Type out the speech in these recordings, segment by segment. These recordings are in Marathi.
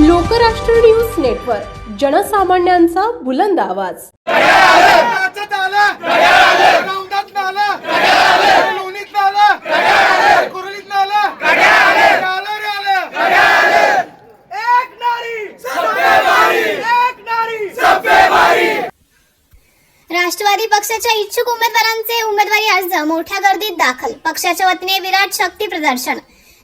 लोकराष्ट्र न्यूज नेटवर्क जनसामान्यांचा बुलंद आवाज. राष्ट्रवादी पक्षाच्या इच्छुक उमेदवारांचे उमेदवारी अर्ज मोठ्या गर्दीत दाखल. पक्षाच्या वतीने विराट शक्ती प्रदर्शन.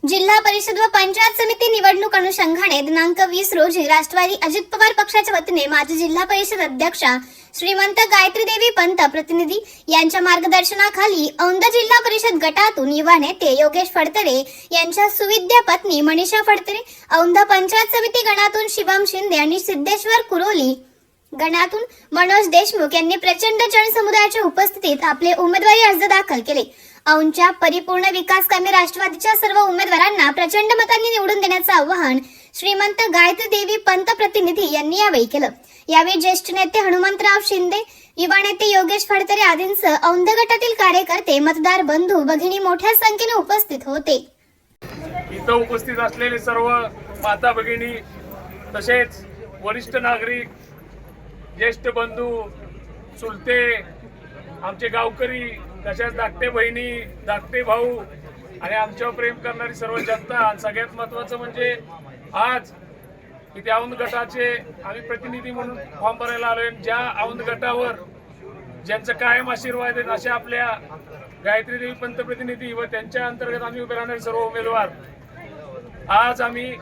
जिल्हा परिषद व पंचायत समिती निवडणूक अनुषंगाने दिनांक वीस रोजी राष्ट्रवादी अजित पवार पक्षाच्या वतीने माजी जिल्हा परिषद अध्यक्षा श्रीमंत गायत्री देवी पंत प्रतिनिधी यांच्या मार्गदर्शनाखाली औंध जिल्हा परिषद गटातून युवा नेते योगेश फडतरे यांच्या सुविद्या पत्नी मनीषा फडतरे औंध पंचायत समिती गणातून शिवम शिंदे आणि सिद्धेश्वर कुरोली गणातून मनोज देशमुख यांनी प्रचंड जनसमुदायाच्या उपस्थितीत आपले उमेदवारी अर्ज दाखल केले. औंच्या परिपूर्ण विकास कामे राष्ट्रवादीच्या सर्व उमेदवारांना प्रचंड मतांनी निवडून देण्याचं आवाहन श्रीमंत गायत्री देवी पंत प्रतिनिधी यांनी यावेळी केलं. यावेळी ज्येष्ठ नेते हनुमंतराव शिंदे युवा नेते योगेश फडतरे आदींसह औंध गटातील कार्यकर्ते मतदार बंधू भगिनी मोठ्या संख्येने उपस्थित होते. इथं उपस्थित असलेले सर्व माता भगिनी तसेच वरिष्ठ नागरिक ज्येष्ठ बंधू चुलते आमचे गावकरी तशाच धाकटे बहिणी धाकटे भाऊ आणि आमच्यावर प्रेम करणारी सर्व जनता आणि सगळ्यात महत्वाचं म्हणजे आज इथे औंध गटाचे आम्ही प्रतिनिधी म्हणून फॉर्म भरायला आलोय. ज्या औंध गटावर ज्यांचं कायम आशीर्वाद आहेत अशा आपल्या गायत्री देवी पंतप्रतिनिधी व त्यांच्या अंतर्गत आम्ही उभे राहणारे सर्व उमेदवार. आज आम्ही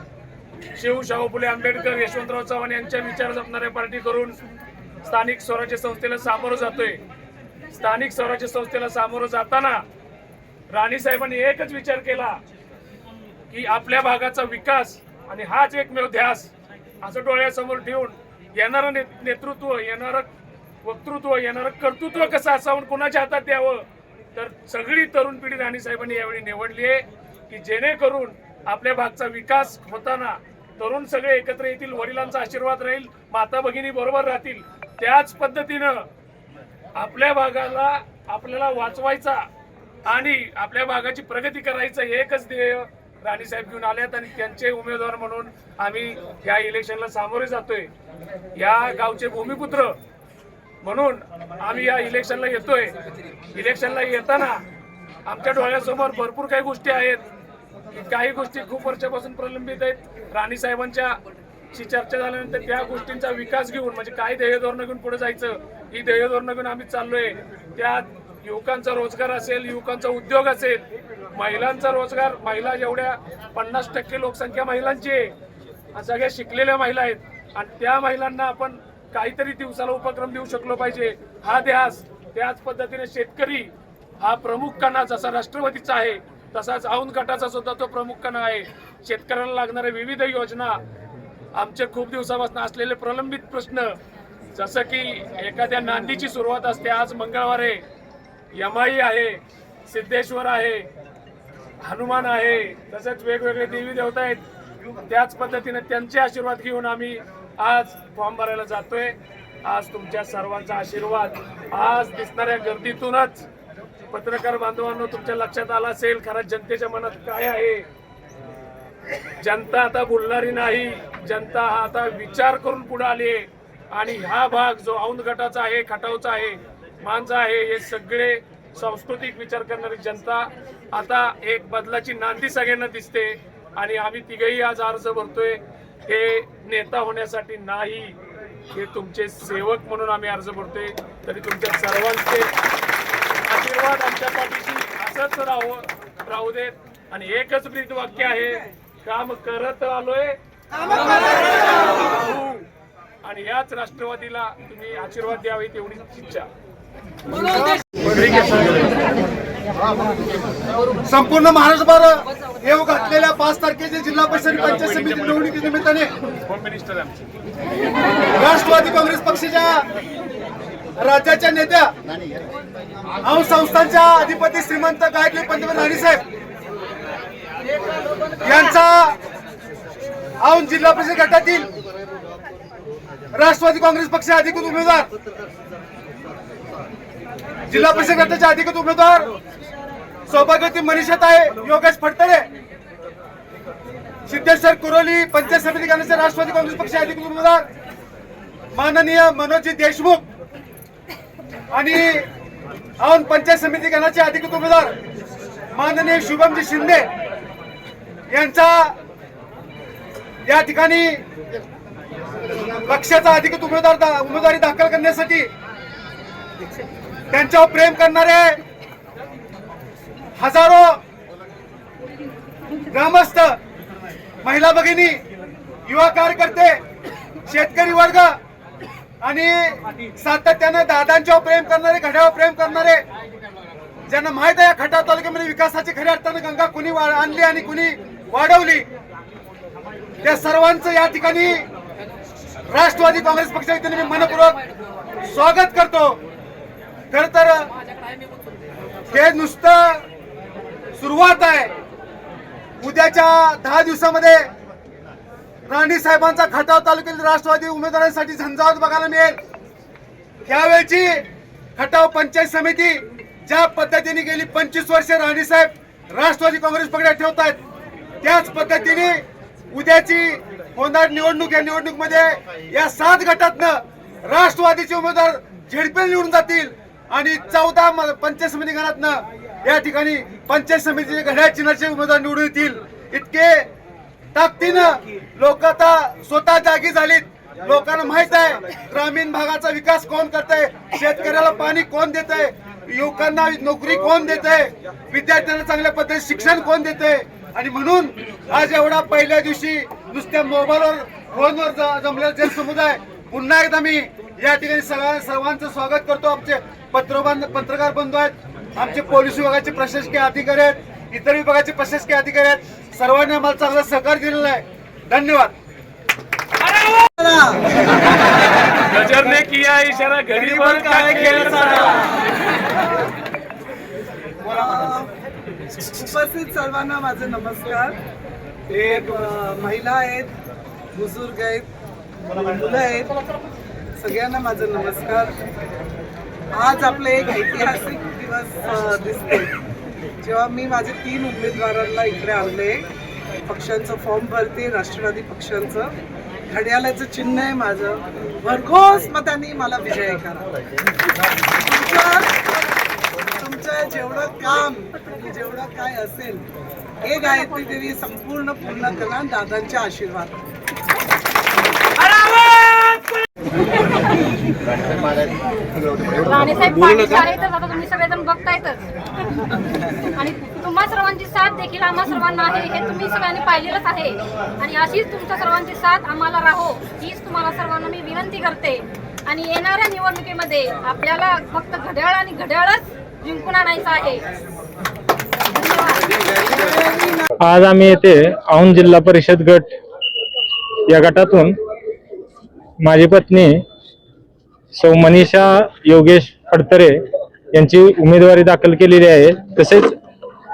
शिव शाहू फुले आंबेडकर यशवंतराव चव्हाण यांच्या विचार जपणाऱ्या पार्टी करून स्थानिक स्वराज्य संस्थेला सामोरं जातोय. स्थानिक स्वराज्य संस्थेला सामोरं जाताना राणी साहेबांनी एकच विचार केला की आपल्या भागाचा विकास आणि हाच एकमेव ध्यास असं डोळ्यासमोर ठेवून येणारं ने- नेतृत्व येणारं वक्तृत्व येणारं कर्तृत्व कसं असावं कुणाच्या कोणाच्या हातात द्यावं? तर सगळी तरुण पिढी राणी साहेबांनी यावेळी निवडली आहे की जेणेकरून आपल्या भागचा विकास होताना तरुण सगळे एकत्र येतील वडिलांचा आशीर्वाद राहील माता भगिनी बरोबर राहतील. त्याच पद्धतीनं आपल्या भागाला आपल्याला वाचवायचा आणि आपल्या भागाची प्रगती करायचं हे एकच ध्येय राणी साहेब घेऊन आल्यात आणि त्यांचे उमेदवार म्हणून आम्ही या इलेक्शनला सामोरे जातोय. या गावचे भूमिपुत्र म्हणून आम्ही या इलेक्शनला येतोय. इलेक्शनला येताना आमच्या डोळ्यासमोर भरपूर काही गोष्टी आहेत. काही गोष्टी खूप वर्षापासून प्रलंबित आहेत. राणी साहेबांच्या ची चर्चा झाल्यानंतर त्या गोष्टींचा विकास घेऊन म्हणजे काय ध्येय धोरणं घेऊन पुढे जायचं ही ध्येय घेऊन आम्ही चाललोय. त्यात युवकांचा रोजगार असेल युवकांचा उद्योग असेल महिलांचा रोजगार महिला जेवढ्या पन्नास टक्के लोकसंख्या महिलांची आहे सगळ्या शिकलेल्या महिला आहेत. आणि त्या महिलांना आपण काहीतरी दिवसाला उपक्रम देऊ शकलो पाहिजे. हा ध्यास त्याच पद्धतीने शेतकरी हा प्रमुख कणा जसा राष्ट्रवादीचा आहे तसाच औंध गटाचा सुद्धा तो प्रमुख कणा आहे. शेतकऱ्याला लागणाऱ्या विविध योजना आमचे खूप दिवसापासून असलेले प्रलंबित प्रश्न जसं की एखाद्या नांदीची सुरुवात असते आज मंगळवार आहे यमाई आहे सिद्धेश्वर आहे हनुमान आहे तसेच वेगवेगळे देवी देवता आहेत त्याच पद्धतीने त्यांचे आशीर्वाद घेऊन आम्ही आज फॉर्म भरायला जातोय. आज तुमच्या सर्वांचा आशीर्वाद आज दिसणाऱ्या गर्दीतूनच. पत्रकार बांधवांना तुमच्या लक्षात आला असेल खरं जनतेच्या मनात काय आहे? जनता आता बोलणारी नाही. जनता हा आता विचार करून पुढे आली आहे. आणि हा भाग जो औंध गटाचा आहे खटावचा आहे मांजा आहे हे सगळे सांस्कृतिक विचार करणारी जनता आता एक बदलाची नांदी सगळ्यांना दिसते आणि आम्ही तिघही आज अर्ज भरतोय. हे नेता होण्यासाठी नाही हे तुमचे सेवक म्हणून आम्ही अर्ज भरतोय. तरी तुमच्या सर्वांचे आशीर्वाद आमच्या पाठीशी असंच राहू राहू देत. आणि एकच ब्रीद वाक्य आहे काम करत आलोय. याच राष्ट्रवादीला तुम्ही आशीर्वाद द्यावे तेवढीच इच्छा. संपूर्ण महाराष्ट्रभर येऊ घातलेल्या पाच तारखेच्या जिल्हा परिषद पंचायत समिती निवडणुकी निमित्ताने राष्ट्रवादी काँग्रेस पक्षाच्या राज्याच्या नेत्या औ संस्थांच्या अधिपती श्रीमंत गायत्री पंतप्रधान राणीसाहेब यांचा औंध जिल्हा परिषद गटातील राष्ट्रवादी काँग्रेस पक्ष अधिकृत उमेदवार. जिल्हा परिषद गटाचे अधिकृत उमेदवार. सौभाग्यवती मनीषात आहे योगेश फडतरे. सिद्धेश्वर कुरोली पंचायत समिती गणाचे राष्ट्रवादी काँग्रेस पक्ष अधिकृत उमेदवार. माननीय मनोजी देशमुख. आणि औन पंचायत समिती गणाचे अधिकृत उमेदवार माननीय शुभमजी शिंदे यांचा या ठिकाणी पक्षाचा अधिकृत उमेदवार उमेदवारी दाखल करण्यासाठी त्यांच्यावर प्रेम करणारे हजारो ग्रामस्थ महिला भगिनी युवा कार्यकर्ते शेतकरी वर्ग आणि सातत्याने दादांच्यावर प्रेम करणारे घड्यावर प्रेम करणारे ज्यांना माहीत आहे या खटाव तालुक्यामध्ये विकासाची खऱ्या अर्थानं गंगा कुणी वा- आणली आणि कुणी वाढवली त्या सर्वांचं या ठिकाणी राष्ट्रवादी काँग्रेस पक्षाचे मी मनपूर्वक स्वागत करतो. खर तर हे नुसतं सुरुवात आहे. उद्याच्या दहा दिवसामध्ये राणी साहेबांचा खटाव तालुक्यातील राष्ट्रवादी उमेदवारांसाठी झंझावत बघायला मिळेल. त्यावेळची खटाव पंचायत समिती ज्या पद्धतीने गेली पंचवीस वर्षे राणी साहेब राष्ट्रवादी काँग्रेस पक्षात ठेवत आहेत त्याच पद्धतीने उद्याची होणार निवडणूक या निवडणूकमध्ये या सात गटातनं राष्ट्रवादीचे उमेदवार झेडपेल निवडून जातील आणि चौदा म- पंचायत समिती गणातनं या ठिकाणी पंचायत समितीचे घड्याळ चिन्हाचे उमेदवार निवडून येतील. इतके ताकदीनं लोक आता स्वतः जागी झालीत. लोकांना माहीत आहे ग्रामीण भागाचा विकास कोण करतंय? शेतकऱ्याला पाणी कोण देत आहे युवकांना नोकरी कोण देत आहे विद्यार्थ्यांना चांगल्या पद्धतीने शिक्षण कोण देत आहे आणि म्हणून आज एवढा पहिल्या दिवशी नुसत्या मोबाईलवर फोनवर जमलेला जनसमुदाय पुन्हा एकदा मी या ठिकाणी सगळ्या सर्वांचं स्वागत करतो. आमचे पत्रबांध पत्रकार बंधू आहेत आमचे पोलीस विभागाचे प्रशासकीय अधिकारी आहेत इतर विभागाचे प्रशासकीय अधिकारी आहेत. सर्वांनी आम्हाला चांगलं सहकार्य दिलेलं आहे. धन्यवाद. गजरने किया इशारा काय खेळ सारा. उपस्थित सर्वांना माझे नमस्कार. एक महिला आहेत बुजुर्ग आहेत मुलं आहेत. सगळ्यांना माझं नमस्कार. आज आपले एक ऐतिहासिक दिवस दिसते जेव्हा मी माझे तीन उमेदवारांना इकडे आणले पक्षांचं फॉर्म भरते राष्ट्रवादी पक्षांचं. घड्याळाचं चिन्ह आहे माझं. भरघोस मतांनी मला विजय करा. तुमचं जेवढं काम जेवढं काय असेल हे गायत्री देवी संपूर्ण पूर्ण करा दादांच्या आशीर्वाद. राणेसाहेब पाटील शाळेतच आता तुम्ही सगळेजण बघतायतच. आणि तुम्हा सर्वांची साथ देखील आम्हा सर्वांना आहे हे तुम्ही सगळ्यांनी पाहिलेलंच आहे. आणि अशीच तुमच्या सर्वांची साथ आम्हाला राहो हीच तुम्हाला सर्वांना मी विनंती करते. आणि येणाऱ्या निवडणुकीमध्ये आपल्याला फक्त घड्याळ आणि घड्याळच जिंकून आणायचं आहे. आज आम्ही येथे औंध जिल्हा परिषद गट या गटातून माझी पत्नी सौ मनीषा योगेश फडतरे यांची उमेदवारी दाखल केलेली आहे. तसेच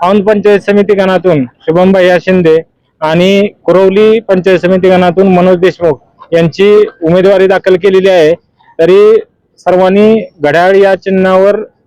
औंध पंचायत समिती गणातून शुभम भैया शिंदे आणि कुरवली पंचायत समिती गणातून मनोज देशमुख यांची उमेदवारी दाखल केलेली आहे. तरी सर्वांनी घड्याळ या चिन्हावर